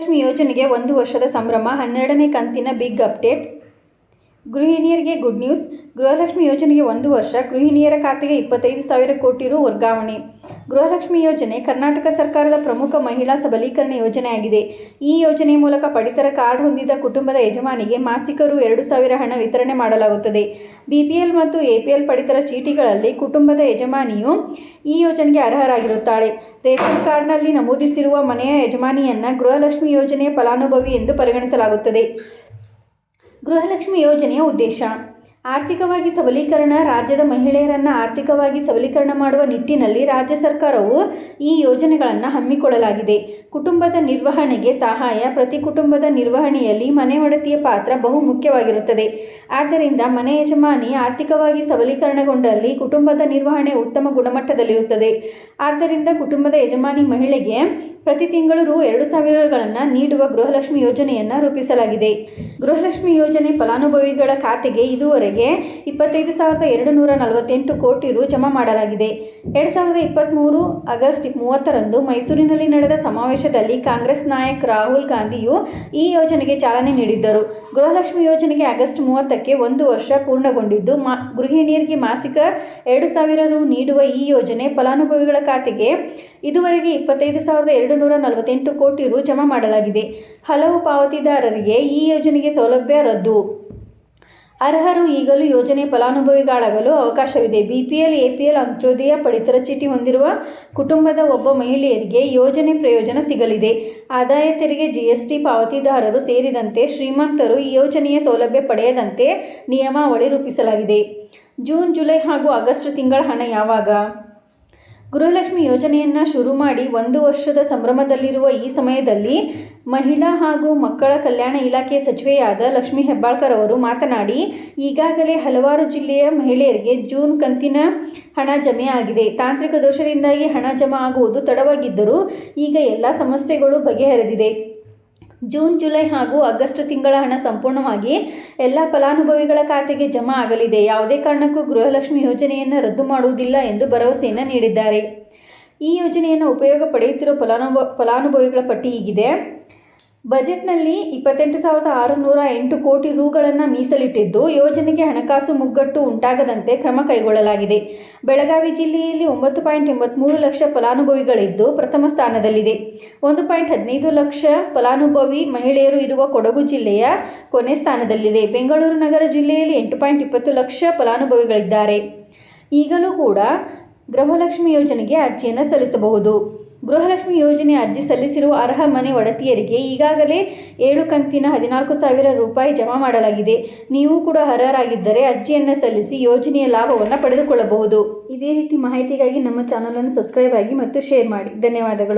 ಲಕ್ಷ್ಮಿ ಯೋಜನೆಗೆ ಒಂದು ವರ್ಷದ ಸಂಭ್ರಮ, ಹನ್ನೆರಡನೇ ಕಂತಿನ ಬಿಗ್ ಅಪ್ಡೇಟ್. ಗೃಹಿಣಿಯರಿಗೆ ಗುಡ್ ನ್ಯೂಸ್. ಗೃಹಲಕ್ಷ್ಮಿ ಯೋಜನೆಗೆ ಒಂದು ವರ್ಷ, ಗೃಹಿಣಿಯರ ಖಾತೆಗೆ ಇಪ್ಪತ್ತೈದು ಸಾವಿರ ಕೋಟಿ ರು ವರ್ಗಾವಣೆ. ಗೃಹಲಕ್ಷ್ಮಿ ಯೋಜನೆ ಕರ್ನಾಟಕ ಸರ್ಕಾರದ ಪ್ರಮುಖ ಮಹಿಳಾ ಸಬಲೀಕರಣ ಯೋಜನೆಯಾಗಿದೆ. ಈ ಯೋಜನೆ ಮೂಲಕ ಪಡಿತರ ಕಾರ್ಡ್ ಹೊಂದಿದ ಕುಟುಂಬದ ಯಜಮಾನಿಗೆ ಮಾಸಿಕರು ಎರಡು ಸಾವಿರ ಹಣ ವಿತರಣೆ ಮಾಡಲಾಗುತ್ತದೆ. ಬಿಪಿಎಲ್ ಮತ್ತು ಎಪಿಎಲ್ ಪಡಿತರ ಚೀಟಿಗಳಲ್ಲಿ ಕುಟುಂಬದ ಯಜಮಾನಿಯು ಈ ಯೋಜನೆಗೆ ಅರ್ಹರಾಗಿರುತ್ತಾಳೆ. ರೇಷನ್ ಕಾರ್ಡ್ನಲ್ಲಿ ನಮೂದಿಸಿರುವ ಮನೆಯ ಯಜಮಾನಿಯನ್ನ ಗೃಹಲಕ್ಷ್ಮಿ ಯೋಜನೆಯ ಫಲಾನುಭವಿ ಎಂದು ಪರಿಗಣಿಸಲಾಗುತ್ತದೆ. ಗೃಹಲಕ್ಷ್ಮಿ ಯೋಜನೆಯ ಉದ್ದೇಶ ಆರ್ಥಿಕವಾಗಿ ಸಬಲೀಕರಣ, ರಾಜ್ಯದ ಮಹಿಳೆಯರನ್ನು ಆರ್ಥಿಕವಾಗಿ ಸಬಲೀಕರಣ ಮಾಡುವ ನಿಟ್ಟಿನಲ್ಲಿ ರಾಜ್ಯ ಸರ್ಕಾರವು ಈ ಯೋಜನೆಗಳನ್ನು ಹಮ್ಮಿಕೊಳ್ಳಲಾಗಿದೆ. ಕುಟುಂಬದ ನಿರ್ವಹಣೆಗೆ ಸಹಾಯ, ಪ್ರತಿ ಕುಟುಂಬದ ನಿರ್ವಹಣೆಯಲ್ಲಿ ಮನೆ ಒಡತಿಯ ಪಾತ್ರ ಬಹು ಮುಖ್ಯವಾಗಿರುತ್ತದೆ. ಆದ್ದರಿಂದ ಮನೆ ಯಜಮಾನಿ ಆರ್ಥಿಕವಾಗಿ ಸಬಲೀಕರಣಗೊಂಡಲ್ಲಿ ಕುಟುಂಬದ ನಿರ್ವಹಣೆ ಉತ್ತಮ ಗುಣಮಟ್ಟದಲ್ಲಿರುತ್ತದೆ. ಆದ್ದರಿಂದ ಕುಟುಂಬದ ಯಜಮಾನಿ ಮಹಿಳೆಗೆ ಪ್ರತಿ ತಿಂಗಳು ರು ಎರಡು ಸಾವಿರಗಳನ್ನು ನೀಡುವ ಗೃಹಲಕ್ಷ್ಮಿ ಯೋಜನೆಯನ್ನು ರೂಪಿಸಲಾಗಿದೆ. ಗೃಹಲಕ್ಷ್ಮಿ ಯೋಜನೆ ಫಲಾನುಭವಿಗಳ ಖಾತೆಗೆ ಇದುವರೆಗೆ ಇಪ್ಪತ್ತೈದು ಸಾವಿರದ ಎರಡು ನೂರ ನಲವತ್ತೆಂಟು ಕೋಟಿ ರು ಜಮಾ ಮಾಡಲಾಗಿದೆ. ಎರಡು ಸಾವಿರದ ಇಪ್ಪತ್ತ್ಮೂರು ಆಗಸ್ಟ್ ಮೂವತ್ತರಂದು ಮೈಸೂರಿನಲ್ಲಿ ನಡೆದ ಸಮಾವೇಶದಲ್ಲಿ ಕಾಂಗ್ರೆಸ್ ನಾಯಕ ರಾಹುಲ್ ಗಾಂಧಿಯು ಈ ಯೋಜನೆಗೆ ಚಾಲನೆ ನೀಡಿದ್ದರು. ಗೃಹಲಕ್ಷ್ಮಿ ಯೋಜನೆಗೆ ಆಗಸ್ಟ್ ಮೂವತ್ತಕ್ಕೆ ಒಂದು ವರ್ಷ ಪೂರ್ಣಗೊಂಡಿದ್ದು, ಮಾ ಗೃಹಿಣಿಯರಿಗೆ ಮಾಸಿಕ ಎರಡು ಸಾವಿರ ರು ನೀಡುವ ಈ ಯೋಜನೆ ಫಲಾನುಭವಿಗಳ ಖಾತೆಗೆ ಇದುವರೆಗೆ ಇಪ್ಪತ್ತೈದು ಸಾವಿರದ ಎರಡು ನೂರ ನಲವತ್ತೆಂಟು ಕೋಟಿ ರು ಜಮಾ ಮಾಡಲಾಗಿದೆ. ಹಲವು ಪಾವತಿದಾರರಿಗೆ ಈ ಯೋಜನೆಗೆ ಸೌಲಭ್ಯ ರದ್ದು. ಅರ್ಹರು ಈಗಲೂ ಯೋಜನೆ ಫಲಾನುಭವಿಗಳಾಗಲು ಅವಕಾಶವಿದೆ. ಬಿಪಿಎಲ್, ಎಪಿಎಲ್ ಅಂತ್ಯೋದಯ ಪಡಿತರ ಚೀಟಿ ಹೊಂದಿರುವ ಕುಟುಂಬದ ಒಬ್ಬ ಮಹಿಳೆಯರಿಗೆ ಯೋಜನೆ ಪ್ರಯೋಜನ ಸಿಗಲಿದೆ. ಆದಾಯ ತೆರಿಗೆ, ಜಿಎಸ್ಟಿ ಪಾವತಿದಾರರು ಸೇರಿದಂತೆ ಶ್ರೀಮಂತರು ಈ ಯೋಜನೆಯ ಸೌಲಭ್ಯ ಪಡೆಯದಂತೆ ನಿಯಮಾವಳಿ ರೂಪಿಸಲಾಗಿದೆ. ಜೂನ್, ಜುಲೈ ಹಾಗೂ ಆಗಸ್ಟ್ ತಿಂಗಳ ಹಣ ಯಾವಾಗ? ಗೃಹಲಕ್ಷ್ಮಿ ಯೋಜನೆಯನ್ನು ಶುರು ಮಾಡಿ ಒಂದು ವರ್ಷದ ಸಂಭ್ರಮದಲ್ಲಿರುವ ಈ ಸಮಯದಲ್ಲಿ ಮಹಿಳಾ ಹಾಗೂ ಮಕ್ಕಳ ಕಲ್ಯಾಣ ಇಲಾಖೆ ಸಚಿವೆಯಾದ ಲಕ್ಷ್ಮಿ ಹೆಬ್ಬಾಳ್ಕರ್ ಅವರು ಮಾತನಾಡಿ, ಈಗಾಗಲೇ ಹಲವಾರು ಜಿಲ್ಲೆಯ ಮಹಿಳೆಯರಿಗೆ ಜೂನ್ ಕಂತಿನ ಹಣ ಜಮೆ ಆಗಿದೆ. ತಾಂತ್ರಿಕ ದೋಷದಿಂದಾಗಿ ಹಣ ಜಮಾ ಆಗುವುದು ತಡವಾಗಿದ್ದರೂ ಈಗ ಎಲ್ಲ ಸಮಸ್ಯೆಗಳು ಬಗೆಹರಿದಿದೆ. ಜೂನ್, ಜುಲೈ ಹಾಗೂ ಆಗಸ್ಟ್ ತಿಂಗಳ ಹಣ ಸಂಪೂರ್ಣವಾಗಿ ಎಲ್ಲ ಫಲಾನುಭವಿಗಳ ಖಾತೆಗೆ ಜಮಾ ಆಗಲಿದೆ. ಯಾವುದೇ ಕಾರಣಕ್ಕೂ ಗೃಹಲಕ್ಷ್ಮಿ ಯೋಜನೆಯನ್ನು ರದ್ದು ಮಾಡುವುದಿಲ್ಲ ಎಂದು ಭರವಸೆಯನ್ನು ನೀಡಿದ್ದಾರೆ. ಈ ಯೋಜನೆಯನ್ನು ಉಪಯೋಗ ಪಡೆಯುತ್ತಿರುವ ಫಲಾನುಭ, ಫಲಾನುಭವಿಗಳ ಪಟ್ಟಿ ಹೀಗಿದೆ. ಬಜೆಟ್ನಲ್ಲಿ ಇಪ್ಪತ್ತೆಂಟು ಸಾವಿರದ ಆರುನೂರ ಎಂಟು ಕೋಟಿ ರುಗಳನ್ನು ಮೀಸಲಿಟ್ಟಿದ್ದು, ಯೋಜನೆಗೆ ಹಣಕಾಸು ಮುಗ್ಗಟ್ಟು ಉಂಟಾಗದಂತೆ ಕ್ರಮ ಕೈಗೊಳ್ಳಲಾಗಿದೆ. ಬೆಳಗಾವಿ ಜಿಲ್ಲೆಯಲ್ಲಿ ಒಂಬತ್ತು ಪಾಯಿಂಟ್ ಎಂಬತ್ತ್ಮೂರು ಲಕ್ಷ ಫಲಾನುಭವಿಗಳಿದ್ದು ಪ್ರಥಮ ಸ್ಥಾನದಲ್ಲಿದೆ. ಒಂದು ಪಾಯಿಂಟ್ ಹದಿನೈದು ಲಕ್ಷ ಫಲಾನುಭವಿ ಮಹಿಳೆಯರು ಇರುವ ಕೊಡಗು ಜಿಲ್ಲೆಯ ಕೊನೆ ಸ್ಥಾನದಲ್ಲಿದೆ. ಬೆಂಗಳೂರು ನಗರ ಜಿಲ್ಲೆಯಲ್ಲಿ ಎಂಟು ಪಾಯಿಂಟ್ ಇಪ್ಪತ್ತು ಲಕ್ಷ ಫಲಾನುಭವಿಗಳಿದ್ದಾರೆ. ಈಗಲೂ ಕೂಡ ಗೃಹಲಕ್ಷ್ಮಿ ಯೋಜನೆಗೆ ಅರ್ಜಿಯನ್ನು ಸಲ್ಲಿಸಬಹುದು. ಗೃಹಲಕ್ಷ್ಮಿ ಯೋಜನೆ ಅರ್ಜಿ ಸಲ್ಲಿಸಿರುವ ಅರ್ಹ ಮನೆ ಒಡತಿಯರಿಗೆ ಈಗಾಗಲೇ ಏಳು ಕಂತಿನ ಹದಿನಾಲ್ಕು ಸಾವಿರ ರೂಪಾಯಿ ಜಮಾ ಮಾಡಲಾಗಿದೆ. ನೀವು ಕೂಡ ಅರ್ಹರಾಗಿದ್ದರೆ ಅರ್ಜಿಯನ್ನು ಸಲ್ಲಿಸಿ ಯೋಜನೆಯ ಲಾಭವನ್ನು ಪಡೆದುಕೊಳ್ಳಬಹುದು. ಇದೇ ರೀತಿ ಮಾಹಿತಿಗಾಗಿ ನಮ್ಮ ಚಾನಲನ್ನು ಸಬ್ಸ್ಕ್ರೈಬ್ ಆಗಿ ಮತ್ತು ಶೇರ್ ಮಾಡಿ. ಧನ್ಯವಾದಗಳು.